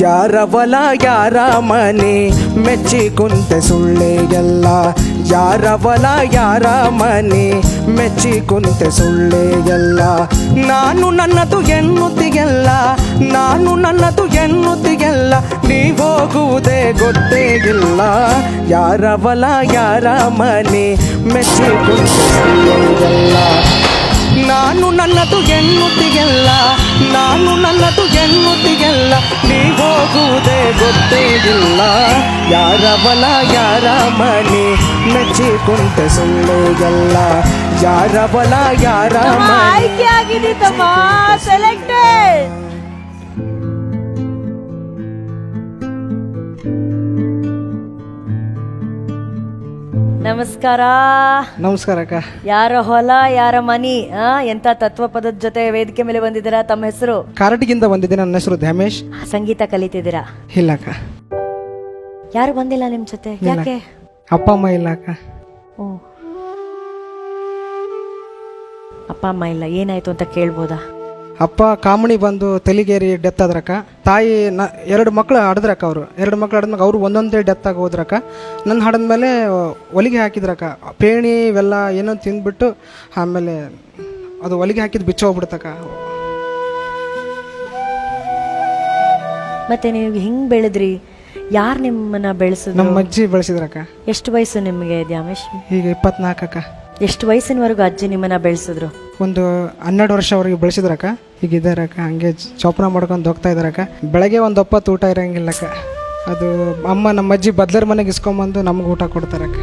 ಯಾರ ಬಲ ಯಾರ ಮನೆ ಮೆಚ್ಚಿ ಕುಂತೆ ಸುಳ್ಳೆ ಎಲ್ಲ ಯಾರ ಬಲ ಮನೆ ಮೆಚ್ಚಿ ಕುಂತೆ ಸುಳ್ಳೆ ಎಲ್ಲ ನಾನು ನನ್ನದು ಎನ್ನುತ್ತಿಗೆಲ್ಲ ನಾನು ನನ್ನದು ಎನ್ನುತ್ತಿಗೆಲ್ಲ ನೀವೋಗುವುದೇ ಗೊತ್ತೇ ಇಲ್ಲ. ಯಾರ ಬಲ ಯಾರ ಮನೆ ಮೆಚ್ಚಿ ಕುಂತೆ ಸುಳ್ಳೆ ಎಲ್ಲ ನಾನು ನನ್ನದು ಎನ್ನುತ್ತಿಗೆಲ್ಲ ನಾನು ನನ್ನದು ಎನ್ನುತ್ತಿಗೆಲ್ಲ ನೀವೋಗುವುದೇ ಗೊತ್ತೇ ಇಲ್ಲ ಯಾರ ಬಲ ಯಾರ ಮನೆ ಮೆಚ್ಚಿ ಕುಂತ ಸುಳ್ಳೆಗೆಲ್ಲ ಯಾರ ಬಲ ಯಾರ ಆಯ್ಕೆ ಆಗಿದೆ ತಮ್ಮ ಸೆಲೆಕ್ಟೆಡ್ ನಮಸ್ಕಾರ. ನಮಸ್ಕಾರ ಅಕ್ಕ. ಯಾರ ಹೊಲ ಯಾರ ಮನಿ ಆ ಎಂತ ತತ್ವ ಪದದ ಜೊತೆ ವೇದಿಕೆ ಮೇಲೆ ಬಂದಿದ್ದೀರಾ ತಮ್ಮ ಹೆಸರು? ಕಾರಟಗಿಂದ ಬಂದಿದ್ದೆ ನನ್ನ ಹೆಸರು ಧಮೇಶ್. ಸಂಗೀತ ಕಲಿತಿದ್ದೀರಾ? ಇಲ್ಲ ಅಕ್ಕ. ಯಾರು ಬಂದಿಲ್ಲ ನಿಮ್ ಜೊತೆ? ಯಾಕೆ? ಅಪ್ಪ ಅಮ್ಮ ಇಲ್ಲ ಅಕ್ಕ. ಓ. ಅಪ್ಪ ಅಮ್ಮ ಇಲ್ಲ. ಏನಾಯ್ತು ಅಂತ ಕೇಳ್ಬೋದಾ? ಅಪ್ಪ ಕಾಮಣಿ ಬಂದು ತಲಿಗೇರಿ ಡೆತ್ ಆದ್ರಕ್ಕ ತಾಯಿ ನ ಎರಡು ಮಕ್ಳು ಹಡದ್ರಕ್ಕ ಅವರು. ಎರಡು ಮಕ್ಳು ಹಡದ್ಮೇಲೆ ಅವರು ಒಂದೊಂದೇ ಡೆತ್ ಆಗಿ ಹೋದ್ರಕ್ಕ. ನನ್ನ ಹಡದ್ಮೇಲೆ ಒಲಿಗೆ ಹಾಕಿದ್ರಕ್ಕ. ಪೇಣಿ ಇವೆಲ್ಲ ಏನೋ ತಿಂದ್ಬಿಟ್ಟು ಆಮೇಲೆ ಅದು ಒಲಿಗೆ ಹಾಕಿದ್ ಬಿಚ್ಚ ಹೋಗ್ಬಿಡ್ತಕ್ಕ. ಮತ್ತೆ ನೀವು ಹಿಂಗ್ ಬೆಳೆದ್ರಿ? ಯಾರು ನಿಮ್ಮನ್ನ ಬೆಳೆಸಿದ್ರು? ನಮ್ಮ ಅಜ್ಜಿ ಬೆಳೆಸಿದ್ರಕ್ಕ. ಎಷ್ಟು ವಯಸ್ಸು ನಿಮಗೆ ದ್ಯಾಮೇಶ್? ಈಗ ಇಪ್ಪತ್ನಾಲ್ಕಕ್ಕ ಎಷ್ಟು ವಯಸ್ಸಿನವರೆಗೂ ಅಜ್ಜಿ ನಿಮ್ಮನ್ನ ಬೆಳೆಸಿದ್ರು? ಒಂದು ಹನ್ನೆರಡು ವರ್ಷವರೆಗೆ ಬೆಳೆಸಿದ್ರಕ್ಕ. ಈಗ ಇದಾರಕ್ಕ ಹಂಗೆ ಚೋಪನ ಮಾಡ್ಕೊಂಡು ಹೋಗ್ತಾ ಇದಾರಕ್ಕ ಬೆಳಗ್ಗೆ ಒಂದು ಒಪ್ಪತ್ತು ಊಟ ಇರಂಗಿಲ್ಲಕ್ಕ. ಅದು ಅಮ್ಮ ನಮ್ಮ ಅಜ್ಜಿ ಬದ್ಲರ್ ಮನೆಗೆ ಇಸ್ಕೊಂಬಂದು ನಮ್ಗೆ ಊಟ ಕೊಡ್ತಾರಕ್ಕ.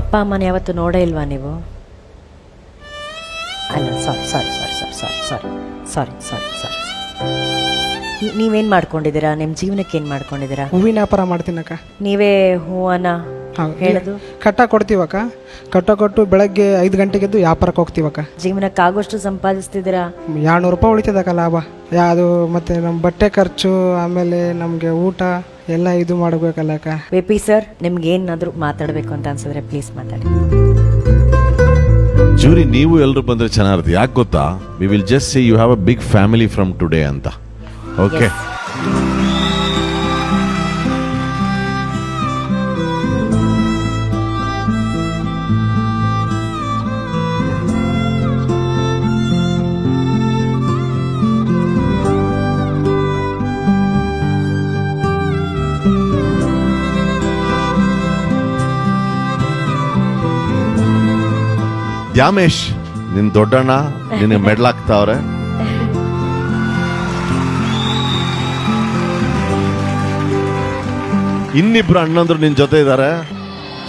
ಅಪ್ಪ ಅಮ್ಮನ ಯಾವತ್ತು ನೋಡೇ ಇಲ್ವಾ ನೀವು? ಅಲ್ಲ ಸಾರಿ ಸಾರಿ ಸಾರಿ ಸಾರಿ ಸಾರಿ ಸಾರಿ ಸಾರಿ ಸಾರಿ ಸಾರಿ ನೀವೇನ್ ಮಾಡ್ಕೊಂಡಿದ್ದೀರಾ? ನಿಮ್ ಜೀವನಕ್ಕೆ ಏನ್ ಮಾಡ್ಕೊಂಡಿದ್ದೀರಾ? ಹೂವಿನ ವ್ಯಾಪಾರ ಮಾಡ್ತೀನಕ್ಕ. ನೀವೇ ಹೂವನ್ನ ಹೌದು. ಹೇಳೋದು? ಕಟ್ಟ ಕೊಡ್ತೀವಕ್ಕ. ಕಟ್ಟ ಕೊಟ್ಟು ಬೆಳಗ್ಗೆ ಐದು ಗಂಟೆಗೆದ್ದು ವ್ಯಾಪಾರಕ್ಕೆ ಹೋಗ್ತೀವಕ್ಕ. ಜೀವನಕ್ಕೆ ಆಗೋಷ್ಟು ಸಂಪಾದಿಸ್ತಿದ್ದೀರಾ? ಎರಡ್ನೂರು ರೂಪಾಯಿ ಉಳಿತದಕ್ಕ ಲಾಭ. ಯಾವುದು ಮತ್ತೆ ನಮ್ಮ ಬಟ್ಟೆ ಖರ್ಚು ಆಮೇಲೆ ನಮಗೆ ಊಟ ಎಲ್ಲ ಇದು ಮಾಡಬೇಕಲ್ಲಕ್ಕ. ವಿ ಪಿ ಸರ್ ನಿಮ್ಗೆ ಏನಾದರೂ ಮಾತಾಡಬೇಕು ಅಂತ ಅನ್ಸಿದ್ರೆ ಪ್ಲೀಸ್ ಮಾತಾಡಿ. ಜೂರಿ ನೀವು ಎಲ್ಲರೂ ಬಂದ್ರೆ ಚೆನ್ನಾಗಿರುತ್ತೆ. ಯಾಕೆ ಗೊತ್ತಾ? We will just see you have a big family from today ಅಂತ. ಓಕೆ. ದ್ಯಾಮೇಶ್ ನಿನ್ ದೊಡ್ಡಣ್ಣ ನಿನಗೆ ಮೆಡ್ಲಾಕ್ತಾವ್ರೆ ಇನ್ನಿಬ್ರು ಅಣ್ಣಂದ್ರು ನಿನ್ನ ಜೊತೆ ಇದ್ದಾರೆ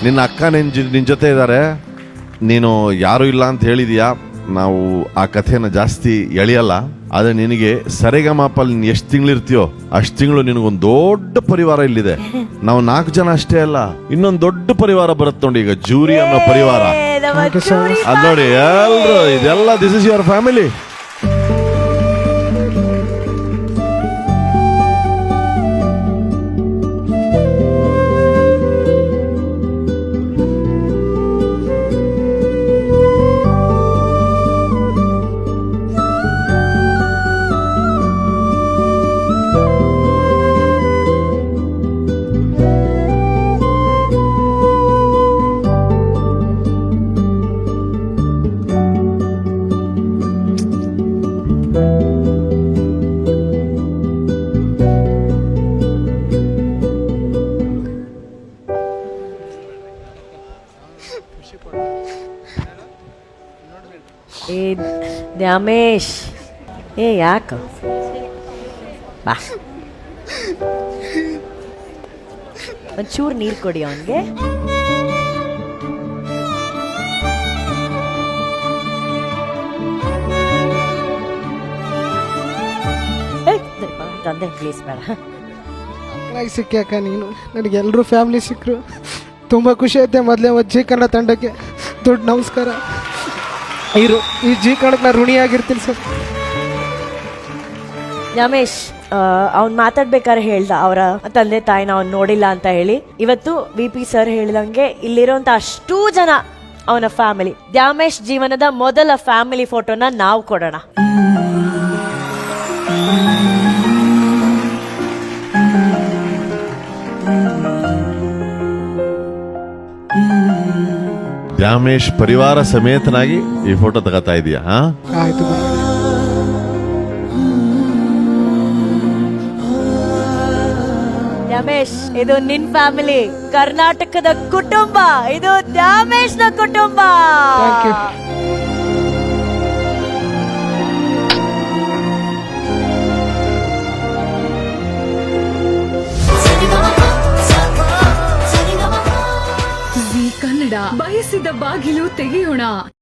ನಿನ್ನ ಅಕ್ಕ ನಿನ್ ಜೊ- ನಿನ್ ಜೊತೆ ಇದ್ದಾರೆ ನೀನು ಯಾರು ಇಲ್ಲ ಅಂತ ಹೇಳಿದೀಯಾ? ನಾವು ಆ ಕಥೆನ ಜಾಸ್ತಿ ಎಳೆಯಲ್ಲ. ಆದರೆ ನಿನಗೆ ಸರಿಗಮಾಪಲ್ಲಿ ನೀನು ಎಷ್ಟು ತಿಂಗಳಿರ್ತೀಯೋ ಅಷ್ಟು ತಿಂಗಳು ನಿನಗೊಂದು ದೊಡ್ಡ ಪರಿವಾರ ಇಲ್ಲಿದೆ. ನಾವು ನಾಲ್ಕು ಜನ ಅಷ್ಟೇ ಅಲ್ಲ ಇನ್ನೊಂದು ದೊಡ್ಡ ಪರಿವಾರ ಬರುತ್ತೆ ನೋಡಿ ಈಗ ಜೂರಿ ಅನ್ನೋ ಪರಿವಾರ. ಏ, ನಮ್ಮ. ಚೂರಿ ಅದ್ ನೋಡಿ ಎಲ್ರು ಇದೆಲ್ಲ this is your family Dyamesh ಏ, ಯಾಕ? ಬಾ. ಒಂಚೂರು ನೀರು ಕೊಡಿ ಅವನಿಗೆ. ತಂದೆ ಪ್ಲೀಸ್ ಬೇಡ. ಚೆನ್ನಾಗಿ ಸಿಕ್ಕಿ ಅಕ್ಕ ನೀನು. ನನಗೆ ಎಲ್ಲರೂ ಫ್ಯಾಮಿಲಿ ಸಿಕ್ಕರು ತುಂಬ ಖುಷಿ ಐತೆ ಮೊದಲೇ ಒಜ್ಜಿ ಕನ್ನಡ ತಂಡಕ್ಕೆ. ದೊಡ್ಡ ನಮಸ್ಕಾರ. ಇರು, ಈ ಜೀ ಋಣಿಯಾಗಿರ್ತೀನಿ ಸರ್. ರಮೇಶ್ ಅವ್ನು ಮಾತಾಡ್ಬೇಕಾದ್ರೆ ಹೇಳ್ದ, ಅವರ ತಂದೆ ತಾಯಿನ ಅವ್ನು ನೋಡಿಲ್ಲ ಅಂತ ಹೇಳಿ. ಇವತ್ತು ವಿ ಪಿ ಸರ್ ಹೇಳಿದಂಗೆ ಇಲ್ಲಿರುವಂತ ಅಷ್ಟೂ ಜನ ಅವನ ಫ್ಯಾಮಿಲಿ. ದ್ಯಾಮೇಶ್ ಜೀವನದ ಮೊದಲ ಫ್ಯಾಮಿಲಿ ಫೋಟೋನ ನಾವು ಕೊಡೋಣ. ದ್ಯಾಮೇಶ್ ಪರಿವಾರ ಸಮೇತನಾಗಿ ಈ ಫೋಟೋ ತಗೋತಾ ಇದೀಯಾ ಹಾ? ಆಯ್ತು ದ್ಯಾಮೇಶ್ ಇದು ನಿನ್ ಫ್ಯಾಮಿಲಿ ಕರ್ನಾಟಕದ ಕುಟುಂಬ. ಇದು ದ್ಯಾಮೇಶ್ನ ಕುಟುಂಬ ಬಾಗಿಲು ತೆಗೆಯೋಣ.